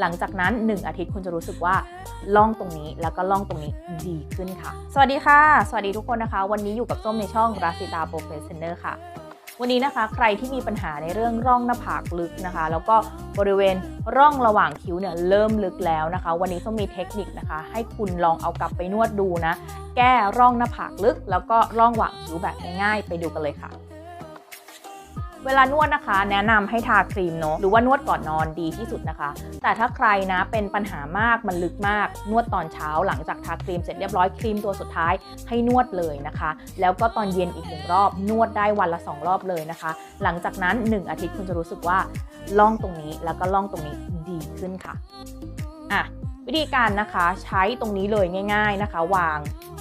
หลังจากนั้น 1 อาทิตย์คุณจะรู้สึกว่าล่องตรงนี้แล้วก็ล่องตรงนี้ดีขึ้นค่ะ สวัสดีค่ะ สวัสดีทุกคนนะคะ วันนี้อยู่กับส้มในช่องราซิตาโปรเฟสเซนเนอร์ค่ะ วันนี้นะคะ ใครที่มีปัญหาในเรื่องร่องหน้าผากลึกนะคะ แล้วก็บริเวณร่องระหว่างคิ้วเนี่ยเริ่มลึกแล้วนะคะ วันนี้ส้มมีเทคนิคนะคะ ให้คุณลองเอากลับไปนวดดูนะ แก้ร่องหน้าผากลึก แล้วก็ร่องหว่างคิ้วแบบง่ายๆไปดูกันเลยค่ะ เวลานวดนะคะ แนะนำให้ทาครีมเนาะหรือว่านวดก่อนนอนดีที่สุดนะคะ แต่ถ้าใครนะเป็นปัญหามากมันลึกมาก นวดตอนเช้าหลังจากทาครีมเสร็จเรียบร้อยครีมตัวสุดท้ายให้นวดเลยนะคะ แล้วก็ตอนเย็นอีกหนึ่งรอบนวดได้วันละ 2 รอบเลยนะคะ หลังจากนั้น 1 อาทิตย์คุณจะรู้สึกว่าล่องตรงนี้แล้วก็ล่องตรงนี้ดีขึ้นค่ะอะวิธีการนะคะใช้ตรงนี้เลยง่าย ๆนะคะ วาง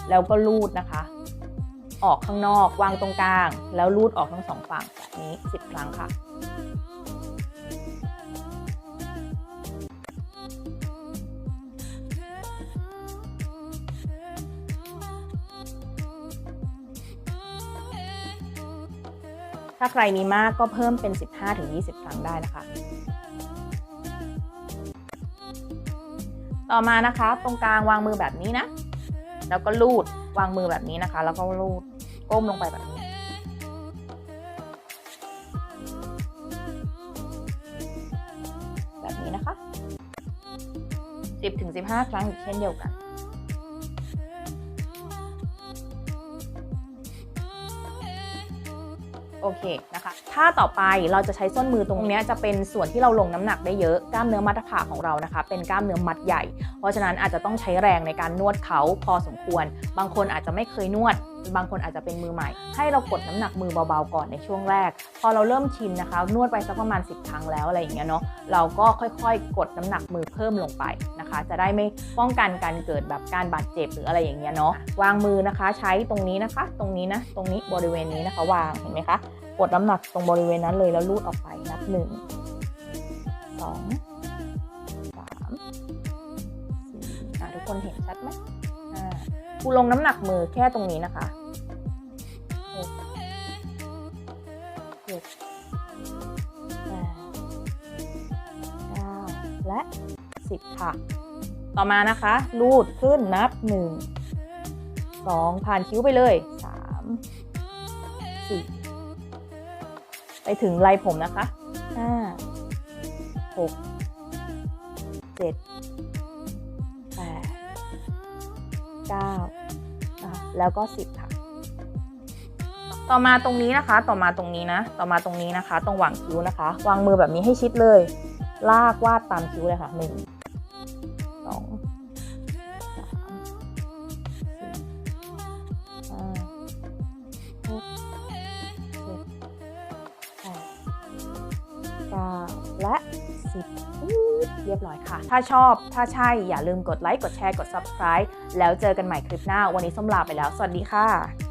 แล้วก็ลูดนะคะ ออกข้างนอก วางตรงกลาง แล้วลูดออกทั้งสองฝั่งแบบนี้ 10 ครั้งค่ะถ้าใครมีมากก็เพิ่มเป็น 15-20 ครั้งได้นะคะ ต่อมานะคะ ตรงกลางวางมือแบบนี้นะ แล้วก็ลูดวางมือแบบนี้นะคะ แล้วก็ลูด ก้มลงไปแบบนี้แบบนี้นะคะ 10-15 ครั้งอีกเช่นเดียวกันโอเคนะคะถ้าต่อไปเราจะใช้ส้นมือตรงนี้จะเป็นส่วนที่เราลงน้ำหนักได้เยอะ กล้ามเนื้อมัดผาของเรานะคะ เป็นกล้ามเนื้อมัดใหญ่ เพราะฉะนั้นอาจจะต้องใช้แรงในการนวดเขาพอสมควร บางคนอาจจะไม่เคยนวด บางคนอาจจะเป็นมือใหม่ ให้เรากดน้ำหนักมือเบาๆก่อนในช่วงแรก พอเราเริ่มชินนะคะ นวดไปสักประมาณ 10 ครั้งแล้วอะไรอย่างเงี้ยเนาะเราก็ค่อยๆ กดน้ำหนักมือเพิ่มลงไปนะคะ จะได้ไม่ป้องกันการเกิดแบบการบาดเจ็บหรืออะไรอย่างเงี้ยเนาะวางมือนะคะใช้ตรงนี้นะคะ ตรงนี้นะตรงนี้บริเวณนี้นะคะ วางเห็นไหมคะกดน้ำหนักตรงบริเวณนั้นเลยแล้วลูดออกไปนับหนึ่งสองสามสี่ทุกคนเห็นชัดไหม กูลงน้ำหนักมือแค่ตรงนี้นะคะและ 10 ค่ะ ต่อมานะคะ รูดขึ้นนับ 1 2 ผ่านคิ้วไปเลย 3 4 ไปถึงไรผมนะคะ 5 6 7 9 แล้วก็ 10 ค่ะ ต่อมาตรงนี้นะคะ ต่อมาตรงนี้นะ ต่อมาตรงนี้นะคะ ตรงหว่างคิ้วนะคะ วางมือแบบนี้ให้ชิดเลย ลากวาดตามคิ้วเลยค่ะ 1 2 3 4 5 6 7 8 9 และ ที่เรียบร้อยค่ะ ถ้าชอบ ถ้าใช่ อย่าลืมกดไลค์ กดแชร์ กด Subscribe แล้วเจอกันใหม่คลิปหน้า วันนี้ส้มลาไปแล้ว สวัสดีค่ะ